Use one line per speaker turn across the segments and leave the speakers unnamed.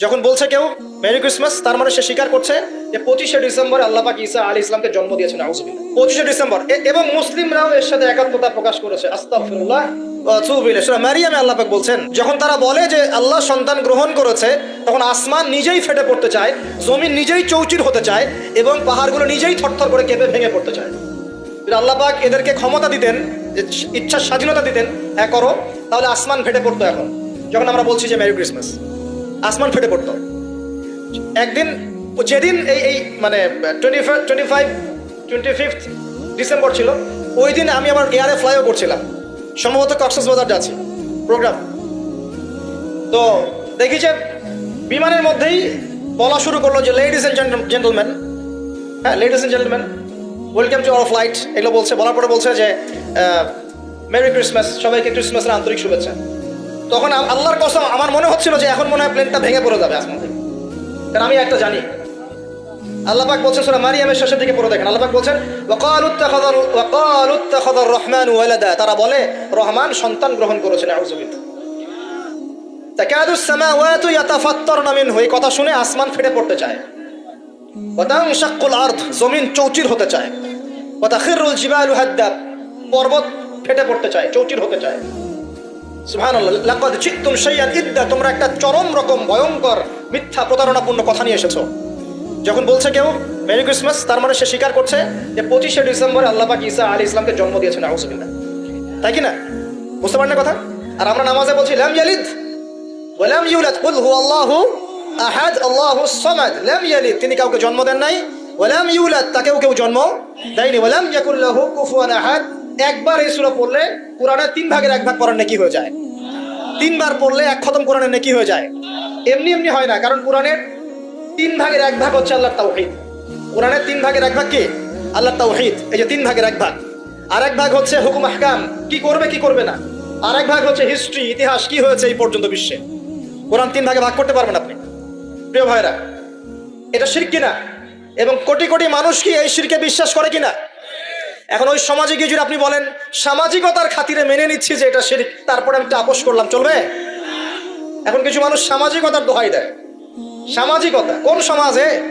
যখন বলছে কেউ মেরি ক্রিসমাস তার মানে সে স্বীকার করছে যে পঁচিশে ডিসেম্বর আল্লাহ পাক ঈসা আলী ইসলামকে জন্ম দিয়েছেন পঁচিশে ডিসেম্বর এবং মুসলিমরাও এর সাথে একাত্মতা প্রকাশ করেছে। সূরা মারিয়ামে বলছেন, যখন তারা বলে যে আল্লাহ সন্তান গ্রহণ করেছে, তখন আসমান নিজেই ফেটে পড়তে চায়, জমিন নিজেই চৌচির হতে চায়, এবং পাহাড়গুলো নিজেই থরথর করে কেঁপে ভেঙে পড়তে চায়। যদি আল্লাহ পাক এদেরকে ক্ষমতা দিতেন ইচ্ছার স্বাধীনতা দিতেন হ্যাঁ করো। তাহলে আসমান ফেটে পড়তো এখন। যখন আমরা বলছি যে মেরি ক্রিসমাস আসমান ফেটে পড়তো। একদিন, যেদিন এই এই মানে twenty twenty five twenty fifth December ছিল, ওই দিন আমি আমার এয়ারে ফ্লাইও করছিলাম। সম্ভবত কক্সবাজার যাচ্ছি। প্রোগ্রাম তো দেখি যে বিমানের মধ্যেই বলা শুরু করল যে লেডিস এন্ড জেন্টলম্যান হ্যাঁ ladies and gentleman welcome to our flight এগুলো বলছে, বলার পরে বলছে যে মেরি ক্রিসমাস সবাইকে ক্রিসমাসের আন্তরিক শুভেচ্ছা। তখন আল্লাহর কসম, আমার মনে হচ্ছিল যে এখন মনে হয় প্লেনটা ভেঙে পড়ে যাবে আসমান থেকে কারণ আমি একটা জানি। আল্লাহ পাক বলছেন সূরা মারিয়ামের শেষের দিকে পড়ে দেখেন। আল্লাহ পাক বলছেন রহমান তারা বলে, রহমান সন্তান গ্রহণ করেছেন কথা শুনে আসমান ফেটে পড়তে চায়। জমিন চৌচির হতে চায়। পর্বত ফেটে পড়তে চায়, চৌচির হতে চায়। তোমরা একটা চরম রকম ভয়ঙ্কর মিথ্যা প্রতারণাপূর্ণ কথা নিয়ে এসেছ। যখন বলছে কেউ, মেরি ক্রিসমাস তার মানে সে স্বীকার করছে যে পঁচিশে ডিসেম্বরে আল্লাহ পাক ঈসা আলী ইসলামকে জন্ম দিয়েছেন আউজুবিল্লাহ তাই কি না? বুঝতে পারেন না কথা? আর আমরা নামাজে বলছি, লাম ইয়ালিদ ওয়ালাম ইউলাদ, কুল হু আল্লাহু আহাদ, আল্লাহু সামাদ, লাম ইয়ালিদ তিনি কাউকে জন্ম দেন নাই। ওয়ালাম ইউলাদ তাকেও কেউ জন্ম দেয়নি। ওয়ালাম ইয়াকুল লাহু কুফুয়ান আহাদ একবার এই সূরা পড়লে কোরআনের তিন ভাগের এক ভাগ পড়ার নেকি হয়ে যায়। তিনবার পড়লে এক খতম কোরআনের নেকি হয়ে যায়। এমনি এমনি হয় না, কারণ কোরআনের তিন ভাগের এক ভাগ হচ্ছে আল্লাহর তাওহীদ। কোরআনের তিন ভাগের এক ভাগ কি? আল্লাহর তাওহীদ। এই যে তিন ভাগের এক ভাগ। আর এক ভাগ হচ্ছে হুকুম আহকাম। কি করবে কি করবে না? আর এক ভাগ হচ্ছে হিস্ট্রি ইতিহাস, কি হয়েছে এই পর্যন্ত বিশ্বে? কোরআন তিন ভাগে ভাগ করতে পারবেন আপনি। প্রিয় ভাইরা এটা শিরক কিনা? এবং কোটি কোটি মানুষ কি এই শিরকে বিশ্বাস করে কিনা? এখন ওই সমাজে গিয়ে যদি আপনি বলেন, সামাজিকতার খাতিরে মেনে নিচ্ছি যে এটা শিরিক, তারপরে আমি একটা আপোষ করলাম, চলবে? এখন কিছু মানুষ সামাজিকতার দোহাই দেয়। সামাজিকতা, কোন সমাজে?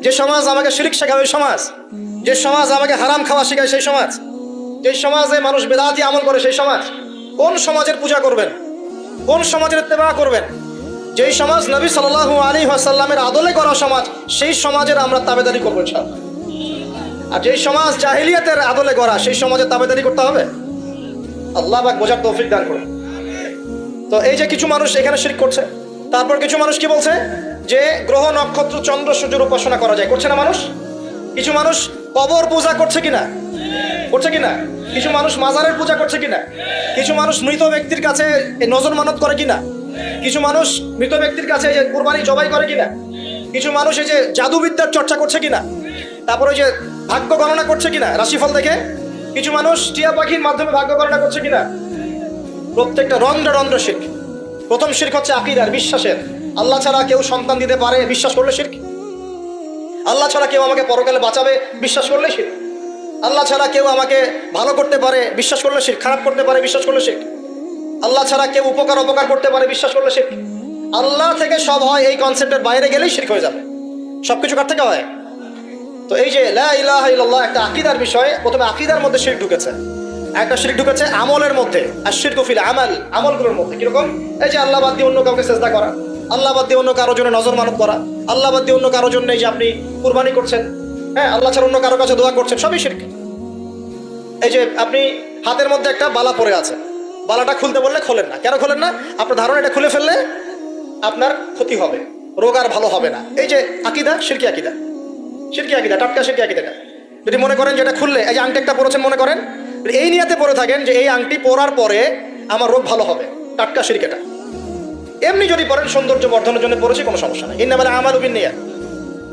যে সমাজ আমাকে শিরিক শেখায়, ওই সমাজ। যে সমাজ আমাকে হারাম খাওয়া শেখায়, সেই সমাজ। যে সমাজে মানুষ বেদাতি আমল করে, সেই সমাজ। কোন সমাজের পূজা করবেন? কোন সমাজের ইত্তেবা করবেন? যেই সমাজ নবী সাল্লাল্লাহু আলী আসাল্লামের আদলে করা সমাজ, সেই সমাজের আমরা তাবেদারি করব, ইনশাআল্লাহ। আর যেই সমাজ জাহিলিয়াতের আদলে গড়া, সেই সমাজে তাবেদারি করতে হবে? আল্লাহ পাক বোঝার তৌফিক দান করে তো এই যে কিছু মানুষ এখানে শিরক করছে, তারপর কিছু মানুষ কি বলছে? যে গ্রহ, নক্ষত্র, চন্দ্র সূর্যের উপাসনা করা যায়। করছে না মানুষ? কিছু মানুষ কবর পূজা করছে কিনা? করছে কিনা? কিছু মানুষ মাজারের পূজা করছে কিনা? কিছু মানুষ মৃত ব্যক্তির কাছে নজর মানত করে কিনা? কিছু মানুষ মৃত ব্যক্তির কাছে যে কুরবানি জবাই করে কিনা? কিছু মানুষ এই যে জাদুবিদ্যার চর্চা করছে কিনা? তারপরে ওই যে ভাগ্য গণনা করছে কিনা? রাশিফল দেখে? কিছু মানুষ টিয়া পাখির মাধ্যমে ভাগ্য গণনা করছে কিনা? প্রত্যেকটা রন্ধ্র রন্ধ্র শিখ প্রথম শির্ক হচ্ছে আকিদার, বিশ্বাসের। আল্লাহ ছাড়া কেউ সন্তান দিতে পারে, বিশ্বাস করলে শির্ক। আল্লাহ ছাড়া কেউ আমাকে পরকালে বাঁচাবে, বিশ্বাস করলে শির্ক। আল্লাহ ছাড়া কেউ আমাকে ভালো করতে পারে, বিশ্বাস করলে শির্ক। খারাপ করতে পারে, বিশ্বাস করলে শির্ক। আল্লাহ ছাড়া কেউ উপকার, অপকার করতে পারে, বিশ্বাস করলে শির্ক। আল্লাহ থেকে সব হয় এই কনসেপ্টের বাইরে গেলেই শির্ক হয়ে যাবে। সবকিছু কার থেকে হয়? তো এই যে লা ইলাহা ইল্লাল্লাহ একটা আকিদার বিষয়, প্রথমে আকিদার মধ্যে শিরক ঢুকেছে, একটা শিরক ঢুকেছে আমলের মধ্যে, আর শিরক ফিল আমাল, আমলগুলোর মধ্যে, কীরকম? এই যে আল্লাহ বাদ দিয়ে অন্য কাউকে চেষ্টা করা, আল্লাহ বাদ দিয়ে অন্য কারোর জন্য নজর মানত করা, আল্লাহ বাদ দিয়ে অন্য কারোর জন্য এই যে আপনি কুরবানি করছেন হ্যাঁ আল্লাহ ছাড়া অন্য কারোর কাছে দোয়া করছেন, সবই শিরক। এই যে আপনি হাতের মধ্যে একটা বালা পড়ে আছে, বালাটা খুলতে বললে খোলেন না। কেন খোলেন না? আপনার ধারণা এটা খুলে ফেললে আপনার ক্ষতি হবে, রোগ আর ভালো হবে না। এই যে আকিদা, শিরকি আকিদা। শিরকি আকিদা টাটকা শিরকি আকিদাটা যদি মনে করেন যেটা খুললে, এই যে একটা পরেছেন মনে করেন এই নিয়াতে পরে থাকেন যে এই আংটি পরার পরে আমার রোগ ভালো হবে, টাটকা শিরকেটা এমনি যদি পরেন, সৌন্দর্য বর্ধনের জন্য পড়েছি কোনো সমস্যা নেই। ইন্না মানে আমার উবিন নিয়া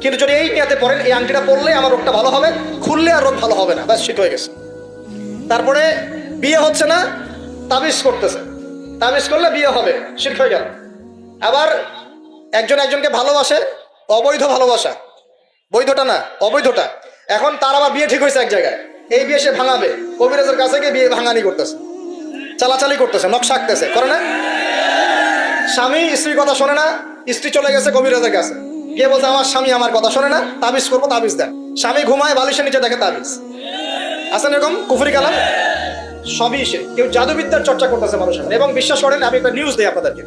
কিন্তু যদি এই নিয়াতে পড়েন এই আংটিটা পরলে আমার রোগটা ভালো হবে, খুললে আর রোগ ভালো হবে না, ব্যাস শীত হয়ে গেছে। তারপরে বিয়ে হচ্ছে না, তাবিজ করতেছে। তাবিজ করলে বিয়ে হবে শির্ক হয়ে গেল। আবার একজন একজনকে ভালোবাসে, অবৈধ ভালোবাসা। বৈধটা না, অবৈধটা। এখন তার আবার বিয়ে ঠিক হয়েছে এক জায়গায়। এই বিয়ে সে ভাঙাবে। কবিরাজের কাছে গিয়ে বিয়ে ভাঙানি করতেছে। চালাচালি করতেছে, নকশা আঁকতেছে। করে না? স্বামী স্ত্রীর কথা শোনে না, স্ত্রী চলে গেছে কবিরাজের কাছে। গিয়ে বলছে, আমার স্বামী আমার কথা শোনে না, তাবিজ করব, তাবিজ দেন। স্বামী ঘুমায়, বালিশের নিচে দেখে তাবিজ। আছেন এরকম কুফরি কালাম? সবই সে। কেউ জাদুবিদ্যার চর্চা করতেছে মানুষের এবং বিশ্বাস করেন, আমি একটা নিউজ দিই আপনাদেরকে।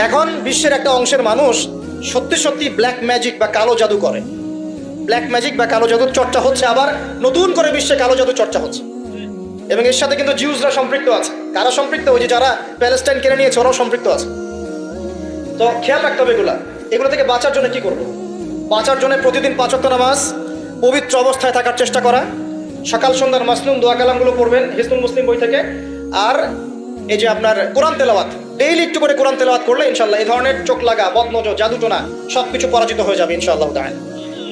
এখন বিশ্বের একটা অংশের মানুষ সত্যি সত্যি ব্ল্যাক ম্যাজিক বা কালো জাদু করে। ব্ল্যাক ম্যাজিক বা কালো জাদুর চর্চা হচ্ছে, আবার নতুন করে বিশ্বে কালো জাদু চর্চা হচ্ছে। এবং এর সাথে কিন্তু জিউসরা সম্পৃক্ত আছে। কারা সম্পৃক্ত? ওই যে যারা প্যালেস্টাইন কিনে নিয়েছে, ওরাও সম্পৃক্ত আছে। তো খেয়াল রাখতে হবে এগুলা। এগুলো থেকে বাঁচার জন্য কি করব? বাঁচার জন্য প্রতিদিন পাঁচক্ত নামাজ, পবিত্র অবস্থায় থাকার চেষ্টা করা, সকাল সন্ধ্যার মাসলুম দোয়া কালামগুলো পড়বেন হিসনুল মুসলিম বই থেকে, আর এই যে আপনার কোরআন তেলাওয়াত ডেইলি একটু করে কোরআন তেলাওয়াত করলে ইনশাল্লাহ এই ধরনের চোখ লাগা, বদনজর, জাদুটোনা সব কিছু পরাজিত হয়ে যাবে ইনশাআল্লাহ তাই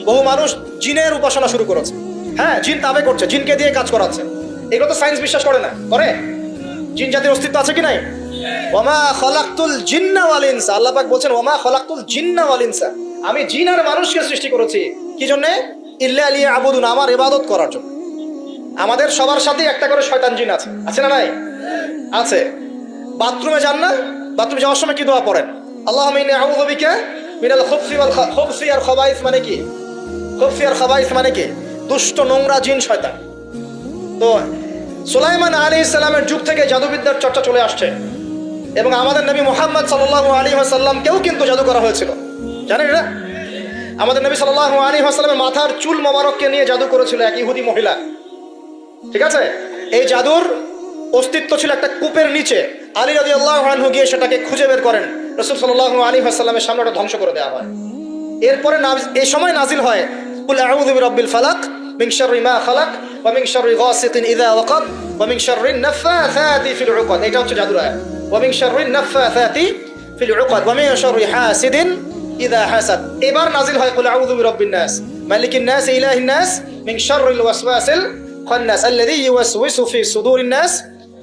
বহু মানুষ জিনের উপাসনা শুরু করেছে। হ্যাঁ জিন তাবে করছে, জিনকে দিয়ে কাজ করাচ্ছে। এগুলো তো সায়েন্স বিশ্বাস করে না। করে? জিন জাতির অস্তিত্ব আছে কি নাই? ওমা খলাক্তুল জিন্না ওয়াল আল্লাহ পাক বলছেন, ওমা খলাক্তুল জিন্না আমি জিন আর মানুষকে সৃষ্টি করেছি। কি জন্য? ইল্লা আলী আবুদুন আমার ইবাদত করার জন্য। আমাদের সবার সাথে একটা করে শয়তান জিন আছে। আছে না নাই? আছে। বাথরুমে যান না? বাথরুমে যাওয়ার সময় কি দোয়া পড়েন? আল্লাহ মিনে আউযু বিকা মিনাল খুবসি ওয়াল খুবসি আর খবাইস মানে কি? আর খবাইস মানে কি? দুষ্ট, নোংরা জিন শয়তান। তো সুলাইমান আলী ইসলামের যুগ থেকে জাদুবিদ্যার চর্চা চলে আসছে। এবং আমাদের নবী মোহাম্মদ সাল্লাহ আলী আসাল্লামকেও কিন্তু জাদু করা হয়েছিল। জানেন এটা আমাদের নবী সাল্লাহ আলী আসাল্লামের মাথার চুল মোবারককে নিয়ে জাদু করেছিল এক ইহুদি মহিলা। ঠিক আছে? এই জাদুর অস্তিত্ব ছিল একটা কূপের নিচে। আলী রাজি আল্লাহ আনহু গিয়ে সেটাকে খুঁজে বের করেন। রসুল সাল্লাহ আলী আসাল্লামের সামনে ওটা ধ্বংস করে দেওয়া হয়। এরপরে এই সময় নাজিল হয় কুল আউযু বিরাব্বিল ফালাক মিন শাররি মা খালাক ওয়া মিন শাররি গাসিকিন ইযা ওয়াকাব ওয়া মিন শাররি নাফাসাতি ফিল উকাদ এটা হচ্ছে জাদুর আয়াত ওয়া মিন শাররি নাফাসাতি ফিল উকাদ ওয়া মিন শাররি হাসিদিন ইযা হাসাদ এবার নাজিল হয় কুল আউযু বিরাব্বিন নাস মালিকিন নাস ইলাহিন নাস মিন শাররিল ওয়াসওয়াসিল খান্নাস আল্লাযী ইউওয়াসওয়িসু ফি সুদুরিন নাস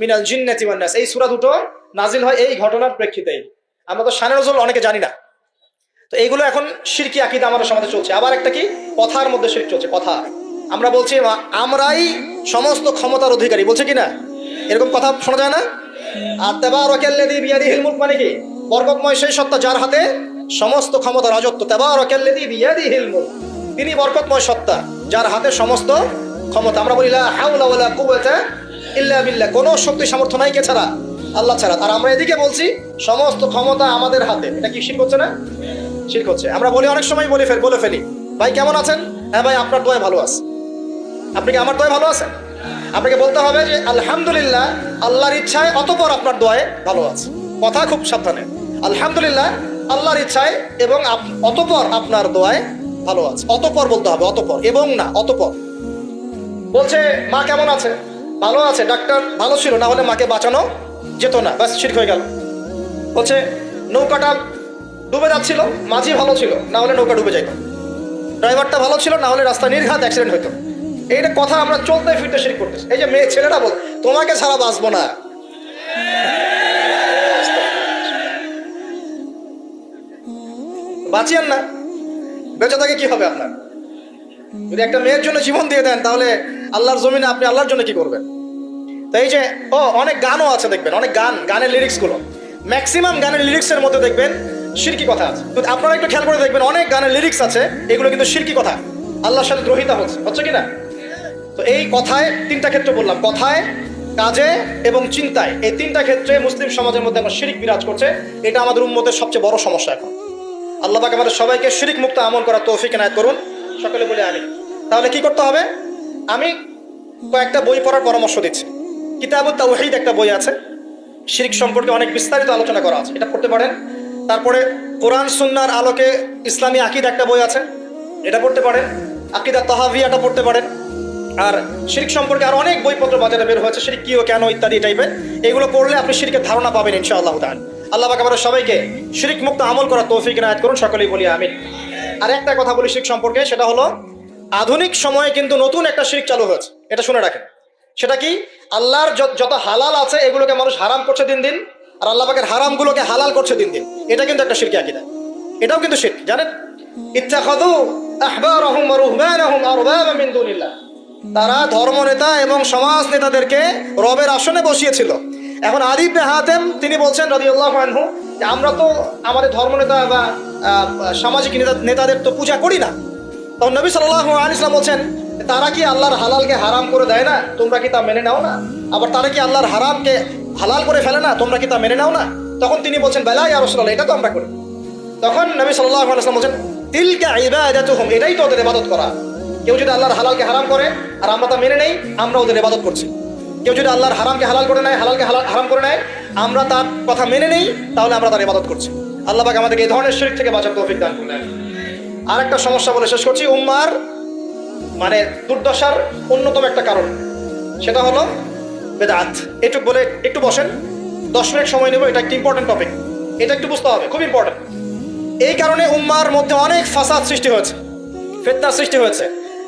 মিনাল জিন্নাতি ওয়ান নাস এই সূরা দুটো নাজিল হয় এই ঘটনার প্রেক্ষিতেই। আমরা তো শানে নজরুল অনেকে জানি না। তো এইগুলো এখন শিরকি আকিদা আমাদের সমাজে চলছে। আবার একটা কি? কথার মধ্যে শিরক চলছে, কথা। আমরা বলছি আমরাই সমস্ত ক্ষমতার অধিকারী। বলছে কি না? এরকম কথা শোনা যায় না? আর তেবার ওয়াকাল্লাযী বিয়াদিহিল মুলক মানে কি? বরকতময় সেই সত্তা যার হাতে সমস্ত ক্ষমতা, রাজত্ব। তেবার ওয়াকাল্লাযী বিয়াদিহিল মুলক। তিনি বরকতময় সত্তা, যার হাতে সমস্ত ক্ষমতা। আমরা বলি, লা হাওলা ওয়ালা ইল্লা বিল্লাহ। কোনো শক্তি, সামর্থ্য নাই কে ছাড়া? আল্লাহ ছাড়া। আর আমরা এদিকে বলছি, সমস্ত ক্ষমতা আমাদের হাতে। এটা কি শিরক হচ্ছে না? শিরক হচ্ছে। আমরা বলি অনেক সময় বলি ফেল, বলে ফেলি। ভাই, কেমন আছেন? হ্যাঁ ভাই, আপনার দোয়া ভালো আছে। আপনি কি আমার দোয়া ভালো আছেন? আপনাকে বলতে হবে যে, আলহামদুলিল্লাহ, আল্লাহর ইচ্ছায় অতপর আপনার দোয়ায় ভালো আছে। কথা খুব সাবধানে। আলহামদুলিল্লাহ, আল্লাহর ইচ্ছায় এবং অতপর আপনার দোয়ায় ভালো আছে। অতপর বলতে হবে, অতপর। এবং না, অতপর। বলছে, মা কেমন আছে? ভালো আছে, ডাক্তার ভালো ছিল, না হলে মাকে বাঁচানো যেত না। ব্যাস ঠিক হয়ে গেল। বলছে, নৌকাটা ডুবে যাচ্ছিল, মাঝি ভালো ছিল, না হলে নৌকা ডুবে যাইত। ড্রাইভারটা ভালো ছিল, না হলে রাস্তা নির্ঘাত অ্যাক্সিডেন্ট হতো এইটা কথা আমরা চলতে ফিরতে শিরিক করতেছি। এই যে মেয়ে ছেলেরা বল, তোমাকে ছাড়া বাঁচবো না। বাঁচিয়েন না। বেঁচে থাকে কি হবে আপনার? যদি একটা মেয়ের জন্য জীবন দিয়ে দেন, তাহলে আল্লাহর জমিনে আপনি আল্লাহর জন্য কি করবেন? তো এই যে, ও, অনেক গানও আছে দেখবেন, অনেক গান, গানের লিরিক্সগুলো। ম্যাক্সিমাম গানের লিরিক্সের মধ্যে দেখবেন শিরকি কথা আছে। তো আপনারা একটু খেয়াল করে দেখবেন, অনেক গানের লিরিক্স আছে, এগুলো কিন্তু শিরকি কথা। আল্লাহর সাথে দ্রোহিতা হচ্ছে হচ্ছে কি না তো এই কথায় তিনটা ক্ষেত্রে বললাম, কথায়, কাজে এবং চিন্তায়। এই তিনটা ক্ষেত্রে মুসলিম সমাজের মধ্যে এখন শিরিক বিরাজ করছে, এটা আমাদের উন্মতের সবচেয়ে বড় সমস্যা এখন। আল্লাহ পাক আমাদের সবাইকে শিরিক মুক্ত আমল করার তৌফিক এনায়ত করুন। সকলে বলে আমি তাহলে কি করতে হবে? আমি কয়েকটা বই পড়ার পরামর্শ দিচ্ছি। কিতাবুত তাওহীদ একটা বই আছে। শিরিক সম্পর্কে অনেক বিস্তারিত আলোচনা করা আছে, এটা পড়তে পারেন। তারপরে কোরআন সুন্নার আলোকে ইসলামী আকিদ একটা বই আছে, এটা পড়তে পারেন। আকিদা তাহাভিয়াটা পড়তে পারেন। আর শিরিক সম্পর্কে আর অনেক বইপত্র বাজারে বের হয়েছে, শিরিক কি ও কেন ইত্যাদি টাইপের। এগুলো পড়লে আপনি শিরিকের ধারণা পাবেন ইনশাআল্লাহ তাআলা। আল্লাহ পাক আমাদের সবাইকে শিরিক মুক্ত আমল করার তৌফিক এনায়েত করুন, সকলেই বলি আমিন। আর একটা কথা বলি শিরিক সম্পর্কে, সেটা হলো আধুনিক সময়ে কিন্তু নতুন একটা শিরিক চালু হয়েছে। এটা শুনে রাখেন। সেটা কি? আল্লাহর যত হালাল আছে, এগুলোকে মানুষ হারাম করছে দিন দিন। আর আল্লাহ পাকের হারামগুলোকে হালাল করছে দিন দিন এটা কিন্তু একটা শিরকি আকিদা। এটাও কিন্তু শিরক, জানেন? ইত্তাখাযু আহবারহুম ওয়া রুহবানাহুম আরবাবা মিন দুনিল্লাহ। তারা ধর্ম নেতা এবং সমাজ নেতাদেরকে রবের আসনে বসিয়েছিল। এখন আদিব হাতেম, তিনি বলছেন রাদিয়াল্লাহু আনহু, যে আমরা তো আমাদের ধর্মনেতা বা সামাজিক নেতা, নেতাদের তো পূজা করি না। তখন নবী সাল্লাহ আলিয়াল্লাম বলছেন, তারা কি আল্লাহর হালালকে হারাম করে দেয় না? তোমরা কি তা মেনে নাও না? আবার তারা কি আল্লাহর হারামকে হালাল করে ফেলে না, তোমরা কি তা মেনে নাও না? তখন তিনি বলছেন, বেলা ইয়া রসুল্লাহ এটা তো আমরা করি। তখন নবী সাল্লাহ বলছেন, তিলকা ইবাদাতুহুম, এটাই তো ওদের ইবাদত করা। কেউ যদি আল্লাহর হালালকে হারাম করে, আর আমরা তা মেনে নেই, আমরা ওদের ইবাদত করছি। কেউ যদি আল্লাহর হারামকে হালাল করে নেয়, হালালকে হালাল, হারাম করে নেয়, আমরা তার কথা মেনে নেই, তাহলে আমরা তার ইবাদত করছি। আল্লাহ আমাদেরকে এই ধরনের শরীর থেকে বাঁচার তৌফিক দান করলেন আর একটা সমস্যা বলে শেষ করছি, উম্মার মানে দুর্দশার অন্যতম একটা কারণ, সেটা হলো বেদাত। এটুক বলে, একটু বসেন। দশ মিনিট সময় নেব, এটা একটা ইম্পর্টেন্ট টপিক এটা একটু বুঝতে হবে, খুব ইম্পর্টেন্ট এই কারণে উম্মার মধ্যে অনেক ফাসাদ সৃষ্টি হয়েছে ফেতনার সৃষ্টি হয়েছে,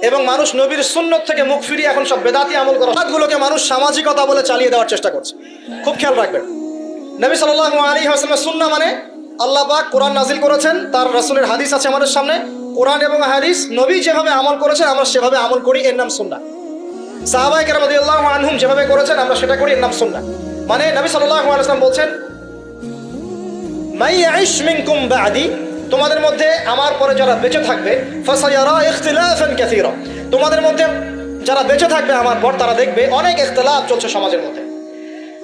এবং মানুষ নবীর সুন্নত থেকে মুখ ফিরিয়ে এখন সব বেদাতি আমল করা হাতগুলোকে মানুষ সামাজিকতা বলে চালিয়ে দেওয়ার চেষ্টা করছে। খুব খেয়াল রাখবেন। নবী সাল্লাহ আলী হাসলামের সুন্না মানে আল্লাহ পাক কোরআন নাজিল করেছেন, তার রাসূলের হাদিস আছে আমাদের সামনে। কোরআন এবং হাদিস নবী যেভাবে আমল করেছেন, আমরা সেভাবে আমল করি, এর নাম সুন্না সাহাবাই কেরাম রাদিয়াল্লাহু আনহুম যেভাবে করেছেন, আমরা সেটা করি নাম সুন্না মানে নবী সাল্লাল্লাহু আলাইহি ওয়াসাল্লাম বলছেন মাই ইয়াইশ মিনকুম বাদি তোমাদের মধ্যে আমার পরে যারা বেঁচে থাকবে তোমাদের মধ্যে যারা বেঁচে থাকবে আমার পর, তারা দেখবে অনেক ইখতিলাফ চলছে সমাজের মধ্যে।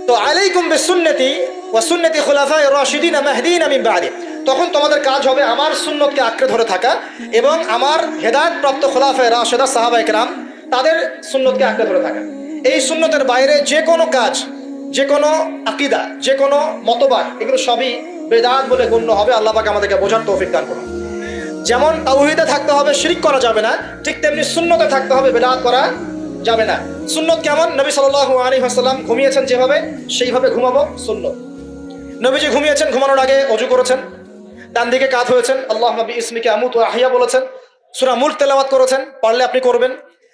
তো আলাইকুম বিসুন্নতি ওয়া সুন্নতি খুলাফায়ে রাশিদিন মাহদিন মিন বাদি। তখন তোমাদের কাজ হবে আমার সুন্নতকে আঁকড়ে ধরে থাকা এবং আমার হেদায়েত প্রাপ্ত খোলাফায়ে রাশেদা সাহাবায়ে কেরাম তাদের সুন্নতকে আঁকড়ে ধরে থাকা এই সুন্নতের বাইরে যে কোনো কাজ, যে কোনো আকিদা, যে কোনো মতবাদ, এগুলো সবই বেদাত বলে গণ্য হবে। আল্লাহ পাক আমাদেরকে বোঝার তৌফিক দান করুন। যেমন তাওহিদে থাকতে হবে, শিরিক করা যাবে না, ঠিক তেমনি সুন্নতে থাকতে হবে, বেদাত করা যাবে না। সুন্নত কেমন? নবী সাল্লাল্লাহু আলাইহি ওয়াসাল্লাম ঘুমিয়েছেন যেভাবে, সেইভাবে ঘুমাবো সুন্নত। নবীজি ঘুমিয়েছেন, ঘুমানোর আগে অজু করেছেন, ডান দিকে কাত হয়েছেন আল্লাহ নবী ইসমিকে আমুত আহিয়া বলেছেন, সুরা মুল্ক তেলাওয়াত করেছেন, পারলে আপনি করবেন।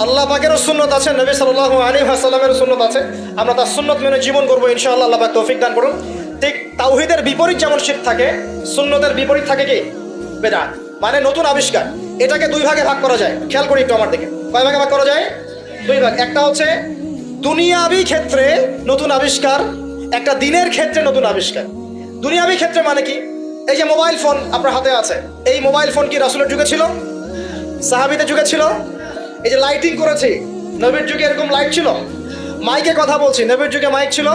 আল্লাহ পাকেরও সুন্নত আছে, নবী সাল্লাহ আলাইহি ওয়াসাল্লামের সুন্নত আছে। আমরা তার সুন্নত মেনে জীবন করব, ইনশাআল্লাহ আল্লাহ পাক তৌফিক দান করুন। ঠিক তাওহীদের বিপরীত যেমন শীত থাকে, সুন্নতের বিপরীত থাকে কি? বেদাত মানে নতুন আবিষ্কার। এটাকে দুই ভাগে ভাগ করা যায়। খেয়াল করি একটু আমার দিকে। কয় ভাগে ভাগ করা যায়? দুই ভাগ। একটা হচ্ছে দুনিয়াবি ক্ষেত্রে নতুন আবিষ্কার, একটা দিনের ক্ষেত্রে নতুন আবিষ্কার। দুনিয়াবি ক্ষেত্রে মানে কি? এই যে মোবাইল ফোন আপনার হাতে আছে, এই মোবাইল ফোন কি রাসুলের যুগে ছিল? সাহাবিদের যুগে ছিল? এই যে লাইটিং করেছি, নবীর যুগে এরকম লাইট ছিল? মাইকে কথা বলছি, নবীর যুগে মাইক ছিল?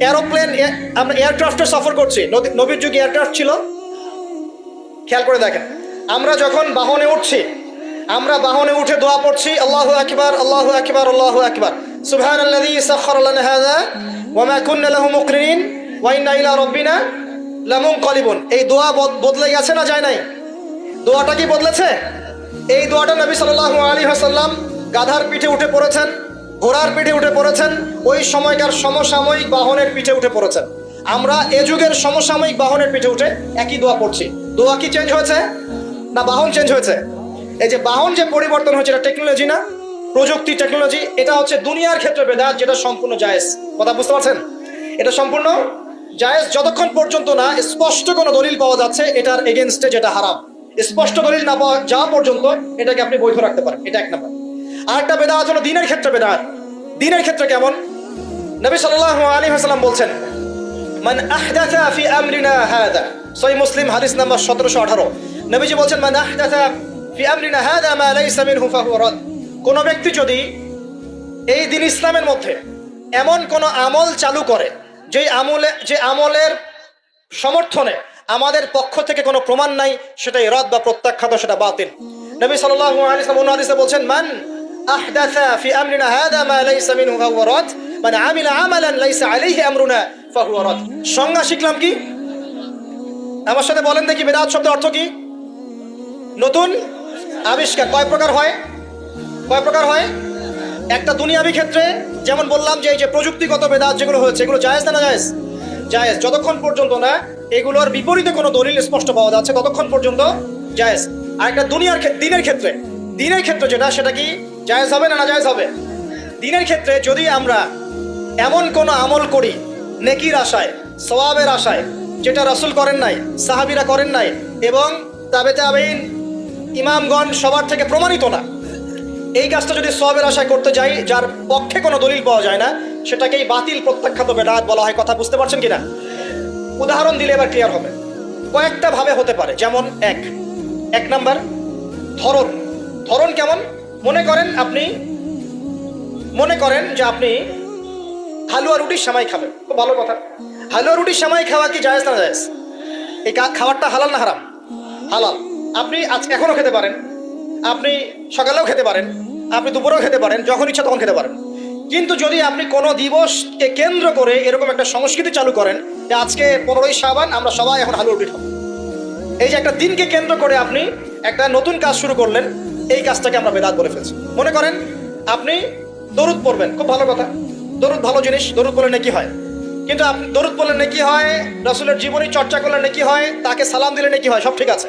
এরোপ্লেন আমরা এয়ারক্রাফটে সফর করছি। নবীর যুগে এয়ারক্রাফট ছিল? খেয়াল করে দেখেন, আমরা যখন বাহনে উঠছি, আমরা বাহনে উঠে দোয়া পড়ছি, আল্লাহ আকবার, আল্লাহু আকবার আল্লাহু আকবার। সুবহানাল্লাযী সাখখারা লানা হাযা, ওয়া মা কুন্না লাহু এই দোয়া বদ- বদলে গেছে না যায় নাই? দোয়াটা কি বদলেছে? এই দোয়াটা নবী সাল্লাল্লাহু আলাইহি ওয়াসাল্লাম গাধার পিঠে উঠে পড়েছেন, ঘোড়ার পিঠে উঠে পড়েছেন, ওই সময়কার সমসাময়িক বাহনের পিঠে উঠে পড়েছেন। আমরা এ যুগের সমসাময়িক বাহনের পিঠে উঠে একই দোয়া পড়ছি। দোয়া কি চেঞ্জ হয়েছে? না, বাহন চেঞ্জ হয়েছে? এই যে বাহন যে পরিবর্তন হয়েছে, এটা টেকনোলজি না? প্রযুক্তি টেকনোলজি এটা হচ্ছে দুনিয়ার ক্ষেত্রে বেদাত, যেটা সম্পূর্ণ জায়েজ। কথা বুঝতে পারছেন? এটা সম্পূর্ণ জায়েজ। যতক্ষণ পর্যন্ত না স্পষ্ট কোনো দলিল পাওয়া যাচ্ছে, এটার এগেনস্টে যেটা হারাম। স্পষ্ট দলিল না পাওয়া যাওয়া পর্যন্ত এটাকে আপনি বৈধ রাখতে পারেন। এটা এক নম্বর। আর একটা বেদাত হলো দিনের ক্ষেত্রে বেদাত। দিনের ক্ষেত্রে কেমন? নবী সাল্লাল্লাহু আলাইহি ওয়াসাল্লাম বলছেন, মান আহদাথা ফি আমরিনা হাদা। সহিহ মুসলিম হাদিস নাম্বার 1718 নবীজি বলছেন, মান আহদাথা ফি আমরিনা হাদা মা লাইসা মিনহু ফাহুয়া রাদ। কোন ব্যক্তি যদি এই দিন ইসলামের মধ্যে এমন কোন আমল চালু করে যে আমলে যে আমলের সমর্থনে আমাদের পক্ষ থেকে কোনো প্রমাণ নাই, সেটাই রদ বা প্রত্যাখ্যাত, সেটা বাতিল। নবী সাল্লাল্লাহু আলাইহি ওয়াসাল্লাম অন্য হাদিসে বলছেন, মান আহদাথা ফি আমরিনা হাদা মা লাইসা মিনহু, ফাহুয়া রাদ। মানে আমিলা আমালান লাইসা আলাইহি আমরুনা, ফাহুয়া রাদ। সংজ্ঞা শিখলাম কি? আমার সাথে বলেন দেখি, বেদাত শব্দের অর্থ কি? নতুন আবিষ্কার, কয় প্রকার হয়? কয় প্রকার হয়? একটা দুনিয়াবি ক্ষেত্রে, যেমন বললাম যে এই যে প্রযুক্তিগত বেদাত যেগুলো হয়েছে, এগুলো জায়েজ না না জায়েজ জায়েজ, যতক্ষণ পর্যন্ত না এগুলোর বিপরীতে কোনো দলিল স্পষ্ট পাওয়া যাচ্ছে, ততক্ষণ পর্যন্ত জায়েজ। আর একটা দুনিয়ার দিনের ক্ষেত্রে দিনের ক্ষেত্রে যেটা, সেটা কি জায়েজ হবে না না জায়েজ হবে? দিনের ক্ষেত্রে যদি আমরা এমন কোন আমল করি, নেকির আশায়, সওয়াবের আশায়, যেটা রাসূল করেন নাই, সাহাবিরা করেন নাই, এবং তাবে তাবেইন ইমামগণ সবার থেকে প্রমাণিত না, এই কাজটা যদি সবের আশায় করতে যাই, যার পক্ষে কোনো দলিল পাওয়া যায় না সেটাকেই বাতিল প্রত্যাখ্যাত বেদাত বলা হয়। কথা বুঝতে পারছেন কিনা? উদাহরণ দিলে এবার ক্লিয়ার হবে। কয়েকটা ভাবে হতে পারে, যেমন এক। এক নাম্বার, ধরন। ধরন কেমন? মনে করেন আপনি, মনে করেন যে আপনি হালুয়া রুটির সামাই খাবেন। খুব ভালো কথা। হালুয়া রুটির সামাই খাওয়া কি জায়েজ না জায়েজ? এই খাবারটা হালাল না হারাম? হালাল। আপনি আজ এখনও খেতে পারেন। আপনি সকালেও খেতে পারেন। আপনি দুপুরেও খেতে পারেন। যখন ইচ্ছা তখন খেতে পারেন। কিন্তু যদি আপনি কোনো দিবসকে কেন্দ্র করে এরকম একটা সংস্কৃতি চালু করেন, যে আজকে পনেরোই সাবান আমরা সবাই এখন হালুয়া খাব। এই যে একটা দিনকে কেন্দ্র করে আপনি একটা নতুন কাজ শুরু করলেন, এই কাজটাকে আমরা বেদাত বলে ফেলছি। মনে করেন, আপনি দরুদ পড়বেন, খুব ভালো কথা। দরুদ ভালো জিনিস, দরুদ বললে নাকি হয়। কিন্তু আপনি দরুদ বললে নাকি হয়, রসুলের জীবনী চর্চা করলে নাকি হয়, তাকে সালাম দিলে নাকি হয়, সব ঠিক আছে।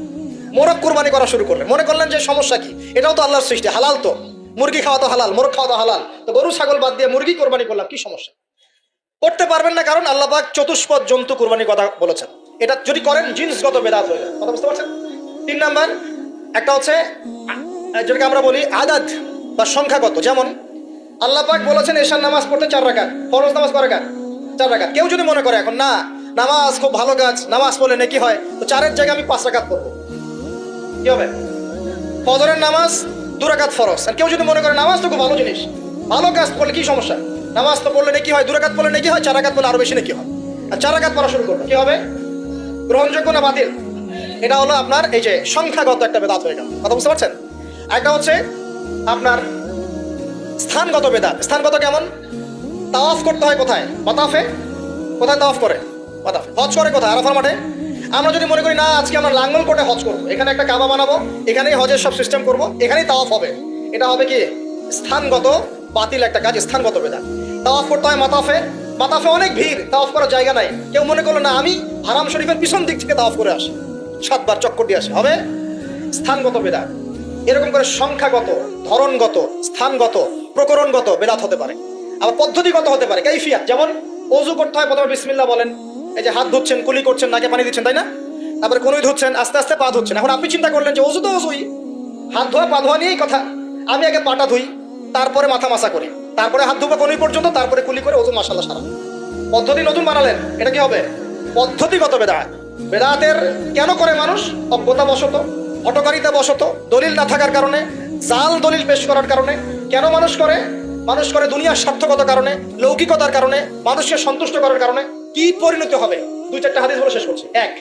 মোরগ কুরবানি করা শুরু করলেন। মনে করলেন যে সমস্যা কি? এটাও তো আল্লাহর সৃষ্টি, হালাল তো। মুরগি খাওয়া তো হালাল, মোরগ খাওয়া তো হালাল। তো গরু, ছাগল বাদ দিয়ে মুরগি কোরবানি করলাম, কি সমস্যা? করতে পারবেন না কারণ আল্লাহ পাক চতুষ্পদ জন্তু কোরবানির কথা বলেছেন। এটা যদি করেন, জিন্সগত বেদাত হয়ে যায় কথা বুঝতে পারছেন? তিন নাম্বার, একটা হচ্ছে যেটাকে আমরা বলি আদাদ বা সংখ্যাগত। যেমন, আল্লাহ পাক বলেছেন এশার নামাজ পড়তে চার রাকাত, ফরজ নামাজ কয় রাকাত? চার রাকাত। কেউ যদি মনে করে এখন, না, নামাজ খুব ভালো কাজ, নামাজ পড়লে নাকি হয়? তো চারের জায়গায় আমি পাঁচ রাকাত পড়ব। কি হবে? ফজরের নামাজ দু রাকাত ফরজ। আর কেউ যদি মনে করে নামাজ তো খুব ভালো জিনিস। ভালো কাজ করলে কি সমস্যা? নামাজ তো পড়লে নাকি হয়? দু রাকাত পড়লে নাকি হয়? চার রাকাত পড়লে আরও বেশি নাকি হয়? আর চার রাকাত পড়া শুরু করবে কি হবে? গ্রহণযোগ্য না বাতিল? এটা হলো আপনার এই যে সংখ্যাগত একটা বেদাত হয়ে গেল। কথা বুঝতে পারছেন? একটা হচ্ছে আপনার স্থানগত বেদাত। স্থানগত কেমন? তাওয়াফ করতে হয় কোথায়? বাতাফে? কোথায় তাওয়াফ করে? মাতাফে হজ করে কোথায়? আরাফার মাঠে? আমরা যদি মনে করি, না, আজকে আমরা লাঙ্গল কোটে হজ করব, এখানে একটা কাবা বানাবো, এখানেই হজের সব সিস্টেম করব, এখানেই তাওয়াফ হবে। এটা হবে কি? স্থানগত বাতিল একটা কাজ, স্থানগত বেদাত। তাওয়াফ করতে হয় মাতাফে। মাতাফে অনেক ভিড়, তাওয়াফ করার জায়গা নাই। কেউ মনে করল, না, আমি হারাম শরীফের পিছন দিক থেকে তাওয়াফ করে আসি। সাতবার চক্কর দিয়ে আসে। হবে? স্থানগত বেদাত। এরকম করে সংখ্যাগত, ধরনগত, স্থানগত, প্রকরণগত বেদাত হতে পারে। আবার পদ্ধতিগত হতে পারে। কাইফিয়াত, যেমন অজু করতে হয়, প্রথমে বিসমিল্লা বলেন। এই যে হাত ধুচ্ছেন, কুলি করছেন, নাকে পানি দিচ্ছেন, তাই না? তারপরে কোনোই ধুচ্ছেন, আস্তে আস্তে পা ধুচ্ছেন। এখন আপনি চিন্তা করলেন যে অজু তো হাত ধোয়া, পা ধোয়া নিয়েই কথা। আমি আগে পাটা ধুই, তারপরে মাথা মাসা করি। তারপরে হাত ধোবা কোনোই পর্যন্ত, তারপরে কুলি করে অজু মাসাল্লাহ সারা পদ্ধতি নতুন বানালেন, এটা কি হবে? পদ্ধতিগত বেদাত বেদাতের কেন করে মানুষ? অজ্ঞতা বশত হটকারিতা বশত, দলিল না থাকার কারণে, জাল দলিল পেশ করার কারণে। কেন মানুষ করে? মানুষ করে দুনিয়ার সার্থকতার কারণে, লৌকিকতার কারণে, মানুষকে সন্তুষ্ট করার কারণে। কি পরিণত হবে? দুই চারটা হাদিস বলে শেষ করছি। এক,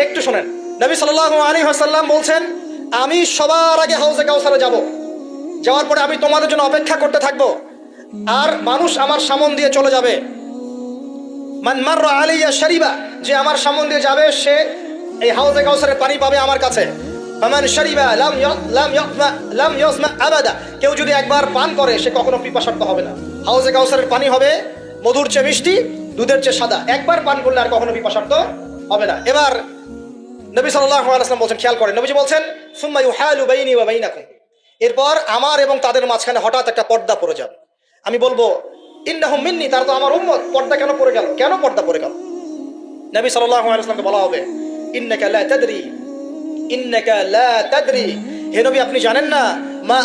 একটু শোনেন। নবী সাল্লাল্লাহু আলাইহি ওয়াসাল্লাম বলছেন, আমি সবার আগে হাউজে কাউসারে যাব। যাওয়ার পরে আমি তোমাদের জন্য অপেক্ষা করতে থাকব। আর মানুষ আমার সামন দিয়ে চলে যাবে। মান মাররা আলাইয়া শারিবা, যে আমার সামন দিয়ে যাবে, সে এই হাউজে কাউসারের পানি পাবে আমার কাছে। কেউ যদি একবার পান করে, সে কখনো পিপাসার্ত হবে না। হাউজে কাউসারের পানি হবে মধুর চেয়ে মিষ্টি দুধের চেয়ে সাদা। একবার পান করলে আর কখনো পিপাসার্ত হবে না। এবার নবী আলাইহি বলছেন, খেয়াল করেন, নবীজি বলছেন এরপর আমার এবং তাদের মাঝখানে হঠাৎ একটা পর্দা পড়ে যাবে। আমি বলব, ইন্নাহুম মিন্নি, তারা তো আমার উম্মত। পর্দা কেন পড়ে গেল? কেন পর্দা পড়ে গেল? নবী সাল্লাল্লাহু বলা হবে হে নবী, আপনি জানেন না, মা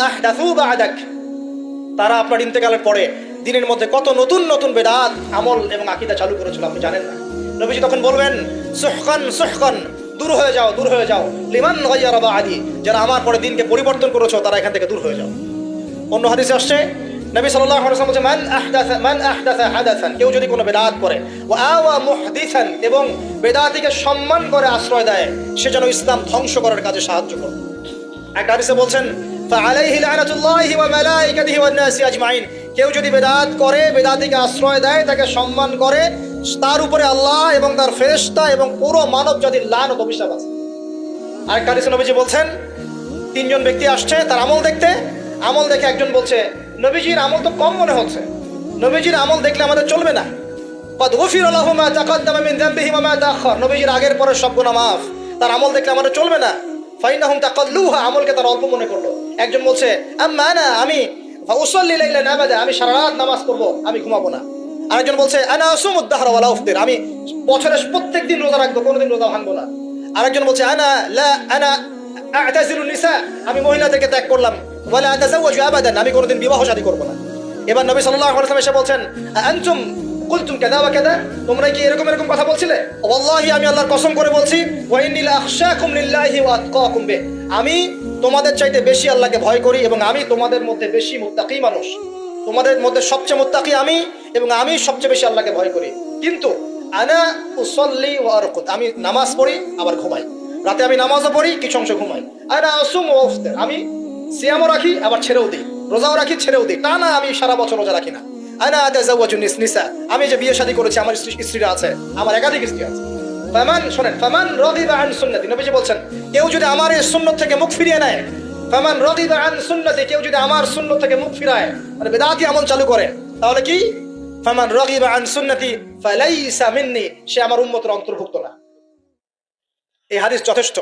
তারা আপনার ইন্তেকালের পরে দিনের মধ্যে কত নতুন নতুন বেদাত, আমল এবং আকিদা চালু করেছিল, আপনি জানেন না। নবীজি তখন বলবেন, সুহকান সুহকান, দূর হয়ে যাও, দূর হয়ে যাও। লিমান গায়্যারা বা'দি যারা আমার পরে দিনকে পরিবর্তন করেছ, তারা এখান থেকে দূর হয়ে যাও। অন্য হাদিসে আসছে, নবী ওয়াসাল্লাম বলছেন, মান আহদাসা, মান হাদাসান কেউ যদি কোনো বেদাত করে, ওয়া মুহদিসান এবং বেদাতিকে সম্মান করে আশ্রয় দেয়, সে যেন ইসলাম ধ্বংস করার কাজে সাহায্য করে একটা হাদিসে বলছেন কেউ যদি বেদাত করে, বেদাতিকে আশ্রয় দেয়, তাকে সম্মান করে, তার উপরে আল্লাহ এবং তার ফেরেস্তা এবং পুরো মানব জাতির লান ও অভিশাপ আছে। আর কারিস নবীজি বলছেন, তিনজন ব্যক্তি আসছে তার আমল দেখতে, আমল দেখে একজন বলছে, নবীজির আমল তো কম মনে হচ্ছে। নবীজির আমল দেখলে আমাদের চলবে না। নবীজির আগের পরে সব গুণা মাফ। তার আমল দেখলে আমাদের চলবে না। ফাইনাহুম তাকাল্লুহা, আমলকে তার অল্প মনে করল। একজন বলছে আমি আমি সারা নামাজ আমি ঘুমাবো না। আরেকজন বলছে আমি বছরের প্রত্যেকদিন রোজা রাখব, কোনোদিন রোজা ভাঙবো না। আরেকজন বলছে আমি মহিলাদেরকে ত্যাগ করলাম আবাদান। আমি কোনোদিন বিবাহ শাদী করব না। এবার নবী সাল্লাল্লাহু এসে বলছেন কুলতুম কাদা ওয়া কাদা? তোমরা কি এরকম এরকম কথা বলছিলে? ওয়াল্লাহি, আমি আল্লাহর কসম করে বলছি ওয়া ইন্নী লা আখশাকুম লিল্লাহি বে আমি তোমাদের চাইতে বেশি আল্লাহকে ভয় করি এবং আমি তোমাদের মধ্যে বেশি মুত্তাকি মানুষ। তোমাদের মধ্যে সবচেয়ে মুত্তাকি আমি এবং আমি সবচেয়ে বেশি আল্লাহকে ভয় করি। কিন্তু আনা উসল্লি ওয়া আরকুদ আমি নামাজ পড়ি, আবার ঘুমাই। রাতে আমি নামাজও পড়ি, কিছু অংশ ঘুমাই। আনা ওয়া আফতির আমি সিয়ামও রাখি, আবার ছেড়েও দিই। রোজাও রাখি, ছেড়েও দিই। তা না আমি সারা বছর রোজা রাখি না। আমি যে বিয়ে শাদী করেছি, আমার স্ত্রী স্ত্রীরা আছে। আমার একাধিক স্ত্রী আছে। সুন্নতি। নবীজি কেউ যদি আমার থেকে মুখ ফিরিয়ে নেয় সুন্নতি, কেউ যদি আমার থেকে মুখ ফিরায় মানে আমল চালু করে, তাহলে কি? সুন্নতি সে আমার উম্মতের অন্তর্ভুক্ত না। এই হাদিস যথেষ্ট।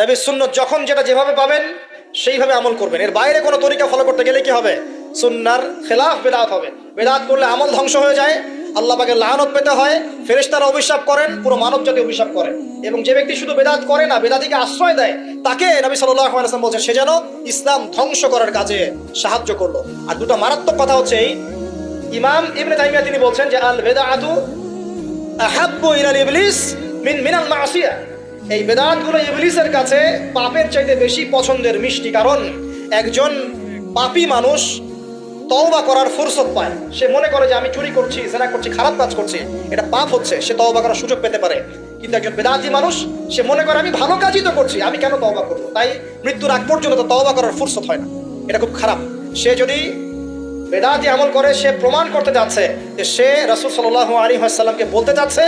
নবীর সুন্নত যখন যেটা যেভাবে পাবেন, সেইভাবে আমল করবেন। এর বাইরে কোনো তরিকা ফলো করতে গেলে কি হবে? সুন্নার খেলাফ বেদাত হবে। বেদাত করলে আমল ধ্বংস হয়ে যায় আল্লাহ পাকে লানত পেতে হয়, ফেরেশতারা অভিশাপ করেন, পুরো মানব জাতি অভিশাপ করেন এবং যে ব্যক্তি শুধু বেদাত করে না, বেদাতিকে আশ্রয় দেয়, তাকে নবী আলাইহি বলছেন, সে যেন ইসলাম ধ্বংস করার কাজে সাহায্য করল। আর দুটো মারাত্মক কথা হচ্ছে এই। ইমাম ইবনে তাইমিয়া তিনি বলছেন যে আল বেদাআতু আহাব্বু ইলাল ইবলিস মিন মিনাল মাসিয়া। এই বেদাতগুলো ইবলিসের কাছে পাপের চাইতে বেশি পছন্দের মিষ্টি কারণ, একজন পাপী মানুষ তওবা করার ফুরসত পায়। সে মনে করে যে আমি চুরি করছি, জেনা করছি, খারাপ কাজ করছি। এটা পাপ হচ্ছে, সে তওবা করার সুযোগ পেতে পারে। কিন্তু একজন বেদাতি মানুষ, সে মনে করে, আমি ভালো কাজই তো করছি, আমি কেন তওবা করব? তাই মৃত্যুর আগ পর্যন্ত তওবা করার ফুরসত হয় না। এটা খুব খারাপ। সে যদি বেদাতি আমল করে, সে প্রমাণ করতে যাচ্ছে যে সে রসুল সাল্লাহ আলী সাল্লামকে বলতে যাচ্ছে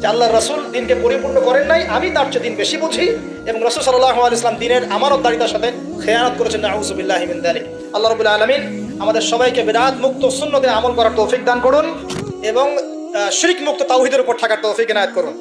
যে আল্লাহ রসুল দিনকে পরিপূর্ণ করেন নাই, আমি তার চেয়ে দিন বেশি বুঝি এবং রসুল সাল্লাহ আলী ইসলাম দিনের আমানত দারিতার সাথে খেয়ানত করেছেন নাউজুবিল্লাহ আলী আল্লাহ রবুল্লা আলমিন আমাদের সবাইকে বেদাত মুক্ত শূন্যতে আমল করার তৌফিক দান করুন এবং শিরিক মুক্ত তাওহিদের উপর থাকার তৌফিক এনায়ত করুন।